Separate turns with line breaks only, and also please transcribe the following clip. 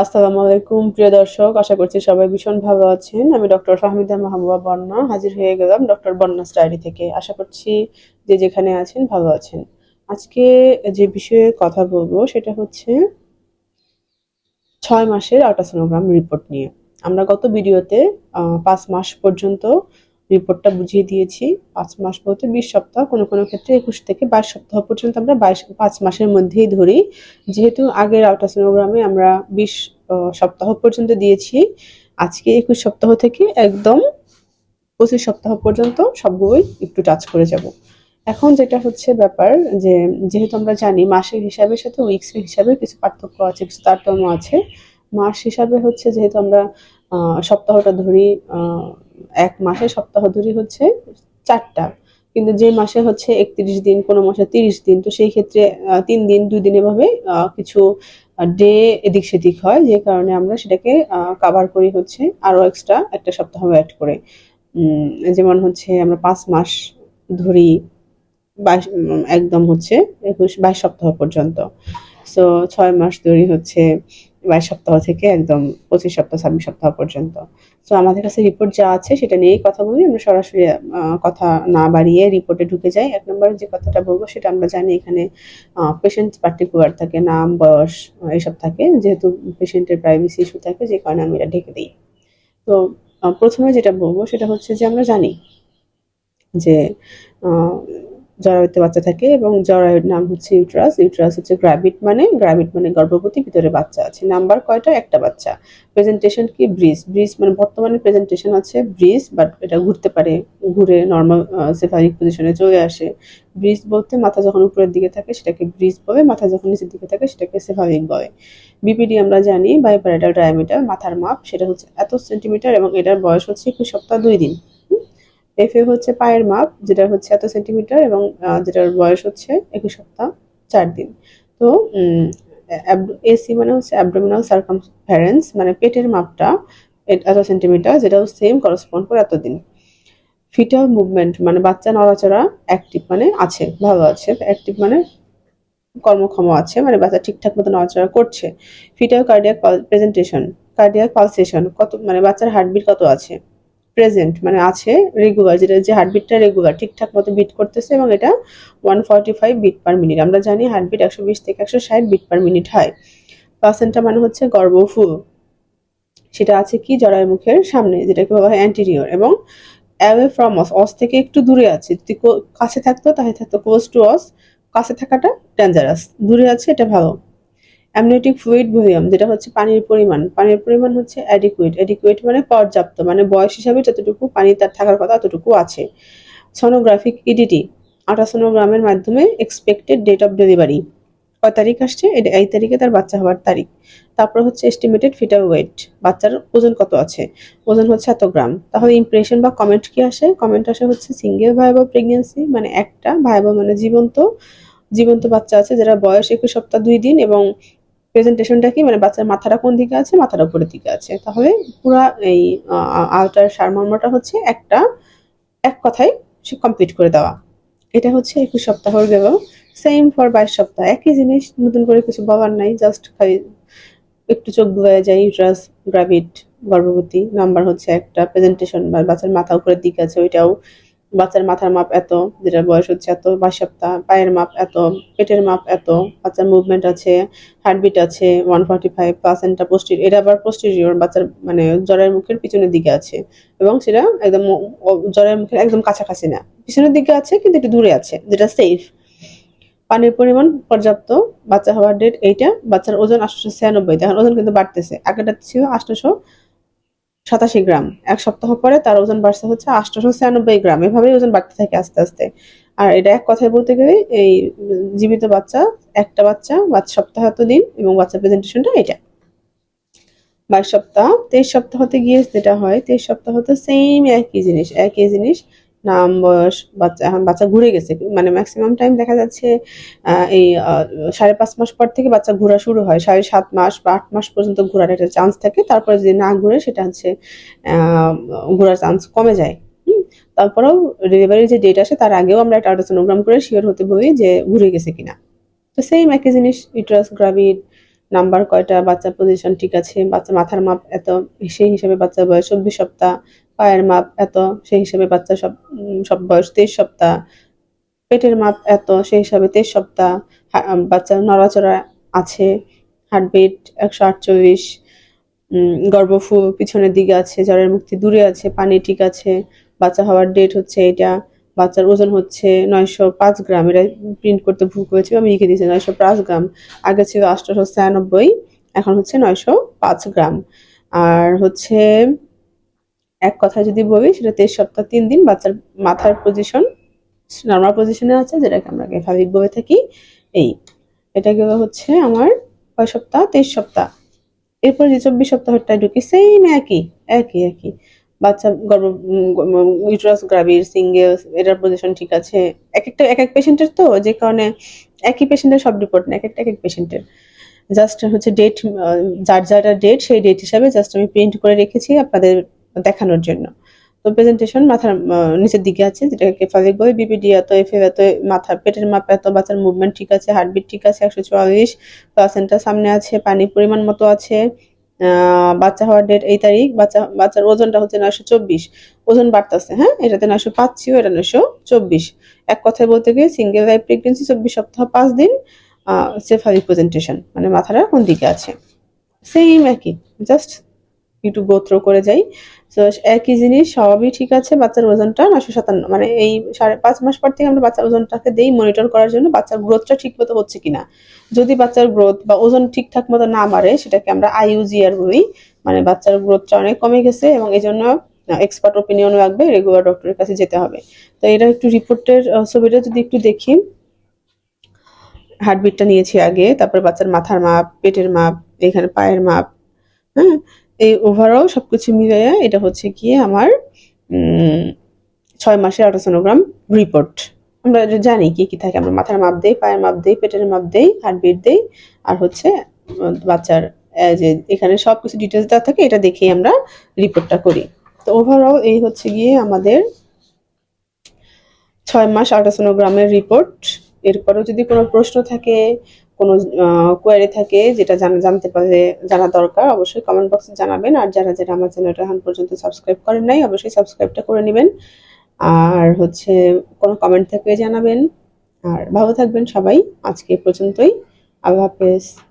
আসসালামু আলাইকুম, প্রিয় দর্শক, আশা করছি সবাই ভীষণ ভালো আছেন। আমি ডক্টর ফাহমিদা মাহবুবা বন্যা হাজির হয়ে গেলাম ডক্টর বন্যাস ডায়েরি থেকে। আশা করছি যে যেখানে আছেন ভালো আছেন। আজকে যে বিষয়ে কথা বলব সেটা হচ্ছে ছয় মাসের আল্ট্রাসোনোগ্রাম রিপোর্ট নিয়ে। আমরা গত ভিডিওতে পাঁচ মাস পর্যন্ত রিপোর্টটা বুঝিয়ে দিয়েছি, পাঁচ মাস বলতে বিশ সপ্তাহ, কোনো কোনো ক্ষেত্রে একুশ থেকে বাইশ সপ্তাহ পর্যন্ত আমরা বাইশ, পাঁচ মাসের মধ্যেই ধরি। যেহেতু আগের আল্ট্রাসোনোগ্রামে আমরা বিশ সপ্তাহ পর্যন্ত দিয়েছি, আজকে একুশ সপ্তাহ থেকে একদম পঁচিশ সপ্তাহ পর্যন্ত সবগুলোই একটু টাচ করে যাব। এখন যেটা হচ্ছে ব্যাপার যে, যেহেতু আমরা জানি মাসের হিসাবের সাথে উইক্স হিসাবে কিছু পার্থক্য আছে, কিছু তারতম্য আছে। মাস হিসাবে হচ্ছে যেহেতু আমরা সপ্তাহটা ধরি এক মাসে সপ্তাহ ধরি হচ্ছে চারটা। কিন্তু যে মাসে হচ্ছে একত্রিশ দিন, কোনো মাসে তিরিশ দিন, তো সেই ক্ষেত্রে তিন দিন, দুই দিন এভাবে কিছু ডে এদিক সেদিক হয়, যে কারণে আমরা সেটাকে কাভার করি হচ্ছে আরও এক্সট্রা একটা সপ্তাহ অ্যাড করে। যেমন হচ্ছে আমরা পাঁচ মাস ধরি বাইশ একদম হচ্ছে একুশ, বাইশ সপ্তাহ পর্যন্ত। সো ছয় মাস ধরি হচ্ছে বাইশ সপ্তাহ থেকে একদম পঁচিশ সপ্তাহ, ছাব্বিশ সপ্তাহ পর্যন্ত। সো আমাদের কাছে রিপোর্ট যা আছে সেটা নিয়েই কথা বলি। আমরা সরাসরি কথা না বাড়িয়ে রিপোর্টে ঢুকে যাই। এক নম্বরে যে কথাটা বলব সেটা আমরা জানি এখানে পেশেন্ট পার্টিকুলার থাকে, নাম, বয়স এসব থাকে। যেহেতু পেশেন্টের প্রাইভেসি ইস্যু থাকে, যে কারণে আমি এটা ঢেকে দিই। তো প্রথমে যেটা বলব সেটা হচ্ছে যে আমরা জানি যে জরায়ুতে বাচ্চা থাকে এবং জরায়ুর নাম হচ্ছে ইউট্রাস। ইউট্রাস হচ্ছে গ্র্যাভিট মানে গ্র্যাভিট মানে গর্ভবতী ভিতরে বাচ্চা আছে। নাম্বার কয়টা? একটা বাচ্চা। প্রেজেন্টেশন কি? ব্রিজ। ব্রিজ মানে বর্তমানে প্রেজেন্টেশন আছে ব্রিজ বাট এটা ঘুরতে পারে, ঘুরে নর্মাল সেফারিক পজিশনে চলে আসে। ব্রিজ বলতে মাথা যখন উপরের দিকে থাকে, সেটাকে ব্রিজ বলে। মাথা যখন নিচের দিকে থাকে, সেটাকে সেফারিক বলে। বিপিডি আমরা জানি বাইপ্যারাটাল ডায়ামিটার মাথার মাপ, সেটা হচ্ছে এত সেন্টিমিটার এবং এটার বয়স হচ্ছে একুশ সপ্তাহ দুই দিন। এফএ হচ্ছে পায়ের মাপ যেটা হচ্ছে এত সেন্টিমিটার এবং যেটার বয়স হচ্ছে একুশ সপ্তাহ চার দিন। তো এসি মানে হচ্ছে অ্যাবডোমিনাল সার্কাম সার্কামফারেন্স মানে পেটের মাপটা এত সেন্টিমিটার যেটাও সেম করসপন্ড করে এতদিন ফিটাল মুভমেন্ট মানে বাচ্চা নড়াচড়া অ্যাক্টিভ মানে আছে ভালো আছে অ্যাক্টিভ মানে কর্মক্ষম আছে মানে বাচ্চা ঠিকঠাক মতো নড়াচড়া করছে। Foetal cardiac presentation cardiac pulsation কত মানে বাচ্চার হার্টবিট কত আছে? প্রেজেন্ট মানে আছে রেগুলার যেটা যে হার্টবিটটা রেগুলার ঠিকঠাক মতো বিট করতেছে এবং এটা one forty five beat per minute আমরা জানি হার্টবিট একশো বিশ থেকে একশো ষাট বিট পার মিনিট হয়। প্লাসেন্টা মানে হচ্ছে গর্ভফুল সেটা আছে কি? জরায়ু মুখের সামনে, যেটাকে বলা হয় অ্যান্টিরিয়র এবং অ্যাওয়ে ফ্রম অস অস থেকে একটু দূরে আছে। যদি কাছে থাকতো, তাহলে থাকতো ক্লোজ টু অস কাছে থাকাটা ডেঞ্জারাস দূরে আছে, এটা ভালো। অ্যামনিওটিক ফ্লুইড ভলিউম যেটা হচ্ছে পানির পরিমাণ। পানির পরিমাণ হচ্ছে অ্যাডিকুয়েট অ্যাডিকুয়েট মানে পর্যাপ্ত মানে বয়স হিসাবে যতটুকু পানি তার থাকার কথা ততটুকু আছে। সোনোগ্রাফিক ইডিটি আল্ট্রাসোনোগ্রামের মাধ্যমে এক্সপেক্টেড ডেট অফ ডেলিভারি কয় তারিখ আসছে? এটা এই তারিখে তার বাচ্চা হওয়ার তারিখ। তারপর হচ্ছে এস্টিমেটেড ফিটার ওয়েট বাচ্চার ওজন কত আছে? ওজন হচ্ছে এত গ্রাম। তাহলে ইমপ্রেশন বা কমেন্ট কি আসে? কমেন্ট আসে হচ্ছে সিঙ্গেল ভায়াবল প্রেগনেন্সি মানে একটা ভায়াবল মানে জীবন্ত জীবন্ত বাচ্চা আছে যেটা বয়স একুশ সপ্তাহ দুই দিন এবং প্রেজেন্টেশনটা কি? মানে বাচ্চার মাথাটা কোন দিকে আছে? মাথাটা উপরের দিকে আছে। তাহলে পুরা এই আলটার সারমর্মটা হচ্ছে একটা, এক কথায় সে কমপ্লিট করে দেওয়া। এটা হচ্ছে একুশ সপ্তাহ গেল। সেম ফর বাইশ সপ্তাহ। একই জিনিস নতুন করে কিছু বলার নাই। জাস্ট খালি একটু চোখ বুঝায় যায় ইউট্রাস গ্রাভিড গর্ভবতী নাম্বার হচ্ছে একটা প্রেজেন্টেশন বা বাচ্চার মাথা উপরের দিকে আছে, ওইটাও বাচ্চার মাথার মাপ এত, যেটার বয়স হচ্ছে এত বাইশ সপ্তাহ পায়ের মাপ এত, পেটের মাপ এত, বাচ্চার মুভমেন্ট আছে হার্টবিট আছে one forty five placenta posterior এটা আবার পোস্টিরিয়র বাচ্চার মানে জ্বরের মুখের পিছনের দিকে আছে। এবং সেটা একদম জ্বরের মুখের একদম কাছাকাছি না। পিছনের দিকে আছে, কিন্তু একটু দূরে আছে, যেটা সেফ পানির পরিমাণ পর্যাপ্ত, বাচ্চা হওয়ার ডেট এইটা, বাচ্চার ওজন আটশোশো ছিয়ানব্বই এখন ওজন কিন্তু বাড়তেছে। আগেটা ছিল আটশোশো সাতাশি গ্রাম। এক সপ্তাহ পরে তার ওজন বাড়ছে হচ্ছে আটশোশো ছিয়ানব্বই গ্রাম। এভাবেই ওজন বাড়তে থাকে আস্তে আস্তে। আর এটা এক কথায় বলতে গেলে এই জীবিত বাচ্চা, একটা বাচ্চা বাচ্চা সপ্তাহ এত দিন এবং বাচ্চা প্রেজেন্টেশনটা এটা। বাইশ সপ্তাহ, তেইশ সপ্তাহতে গিয়ে যেটা হয়, তেইশ সপ্তাহতে সেম একই জিনিস একই জিনিস। নাম, বয়স, বাচ্চা, এখন বাচ্চা ঘুরে গেছে। মানে ম্যাক্সিমাম টাইম দেখা যাচ্ছে এই সাড়ে পাঁচ মাস পর থেকে বাচ্চা ঘোরা শুরু হয়। সাড়ে সাত মাস বা আট মাস পর্যন্ত ঘোরার একটা চান্স থাকে। তারপরে যদি না ঘুরে, সেটা হচ্ছে ঘোরার চান্স কমে যায়। তারপরেও ডেলিভারির যে ডেট আসে, তার আগেও আমরা একটা আল্ট্রাসোনোগ্রাম করে শিওর হতে বলি যে ঘুরে গেছে কিনা। তো সেম একই জিনিস ইউট্রাস গ্রাভিড নাম্বার কয়টা, বাচ্চার পজিশন ঠিক আছে, বাচ্চা মাথার মাপ এত, সেই হিসাবে বাচ্চার বয়স চব্বিশ সপ্তাহ পায়ের মাপ এত, সেই হিসাবে বাচ্চা সব সব বয়স তেইশ সপ্তাহ। পেটের মাপ এত, সেই হিসাবে তেইশ সপ্তাহ। বাচ্চার নড়াচড়া আছে, হার্টবিট একশো আটচল্লিশ গর্ভফু পিছনের দিকে আছে, জ্বরের মুক্তি দূরে আছে, পানি ঠিক আছে, বাচ্চা হওয়ার ডেট হচ্ছে এটা, বাচ্চার ওজন হচ্ছে নয়শো পাঁচ গ্রাম। এটা প্রিন্ট করতে ভুল করেছি, আমি লিখে দিয়েছি নয়শো পাঁচ গ্রাম। আগে ছিল আটশোশো ছিয়ানব্বই, এখন হচ্ছে নয়শো পাঁচ গ্রাম। আর হচ্ছে এক কথায় যদি বলি, সেটা তেইশ সপ্তাহ, তিন দিন বাচ্চার মাথার পজিশন নর্মাল পজিশনে আছে, যেটাকে আমরা স্বাভাবিক বলে থাকি। এই এটা গেল হচ্ছে আমার কয় সপ্তাহ? তেইশ সপ্তাহ। এরপর যে চব্বিশ সপ্তাহটা ঢুকি সেম একই একই একই। বাচ্চা গর্ভ ইউট্রাস গ্রাভির সিঙ্গেল এটার পজিশন ঠিক আছে। এক একটা এক এক পেশেন্টের তো, যে কারণে একই পেশেন্টের সব রিপোর্ট না এক একটা এক এক পেশেন্টের জাস্ট হচ্ছে ডেট যার যার ডেট সেই ডেট হিসাবে জাস্ট আমি প্রিন্ট করে রেখেছি। আপনাদের দেখানোর জন্য। তো প্রেজেন্টেশন মাথার নিচের দিকে আছে, যেটাকে কেফালিক বলে বিপিডি এত, এফ এত, মাথা, পেটের মাপ এত, বাচ্চার মুভমেন্ট ঠিক আছে হার্টবিট ঠিক আছে, একশো চুয়াল্লিশ প্লাসেন্টা সামনে আছে পানির পরিমাণ মতো আছে বাচ্চা হওয়ার ডেট এই তারিখ, বাচ্চা, বাচ্চার ওজনটা হচ্ছে নয়শো চব্বিশ। ওজন বাড়তেছে হ্যাঁ? এটাতে নয়শো পাঁচ ছিল এটা নয়শো চব্বিশ। এক কথায় বলতে গিয়ে সিঙ্গেল লাইফ প্রেগনেন্সি চব্বিশ সপ্তাহ, পাঁচ দিন সেফালি প্রেজেন্টেশন মানে মাথাটা কোন দিকে আছে? সেম একই জাস্ট একটু গোত্র করে যাই। তো একই জিনিস, সবই ঠিক আছে, বাচ্চার ওজনটা নশো সাতান্ন মানে এই সাড়ে পাঁচ মাস পর থেকে আমরা বাচ্চার ওজনটাকে দেই মনিটর করার জন্য বাচ্চার গ্রোথটা ঠিক মতো হচ্ছে কিনা। যদি বাচ্চার গ্রোথ বা ওজন ঠিকঠাক মতো না বাড়ে, সেটাকে আমরা আইইউজিআর বলি মানে বাচ্চার গ্রোথটা অনেক কমে গেছে এবং এই জন্য এক্সপার্ট ওপিনিয়ন লাগবে রেগুলার ডক্টরের কাছে যেতে হবে। তো এটা একটু রিপোর্টের ছবিটা যদি একটু দেখি। হার্টবিটটা নিয়েছি আগে, তারপর বাচ্চার মাথার মাপ, পেটের মাপ, এখানে পায়ের মাপ হ্যাঁ? এই ওভারঅল সবকিছু মিলিয়ে এটা হচ্ছে গিয়ে আমার ছয় মাসের আল্ট্রাসোনোগ্রাম রিপোর্ট আমরা জানি কি কি থাকে, আমরা মাথার মাপ দেই, পায়ের মাপ দেই, পেটের মাপ দেই হার্টবিট দেই, আর হচ্ছে বাচ্চার যে এখানে সব কিছু ডিটেলস দেওয়া থাকে, এটা দেখেই আমরা রিপোর্টটা করি। তো ওভারঅল এই হচ্ছে গিয়ে আমাদের ছয় মাস আল্ট্রাসোনোগ্রামের রিপোর্ট এরপরেও যদি কোনো প্রশ্ন থাকে কোনো কোয়ারি থাকে যেটা জানা, জানতে পারে, জানা দরকার, অবশ্যই কমেন্ট বক্সে জানাবেন। আর যারা যারা আমার চ্যানেলটা এখন পর্যন্ত সাবস্ক্রাইব করেন নাই, অবশ্যই সাবস্ক্রাইবটা করে নেবেন। আর হচ্ছে, কোনো কমেন্ট থাকলে জানাবেন। আর ভালো থাকবেন সবাই। আজকে পর্যন্তই। আল্লাহ হাফেজ।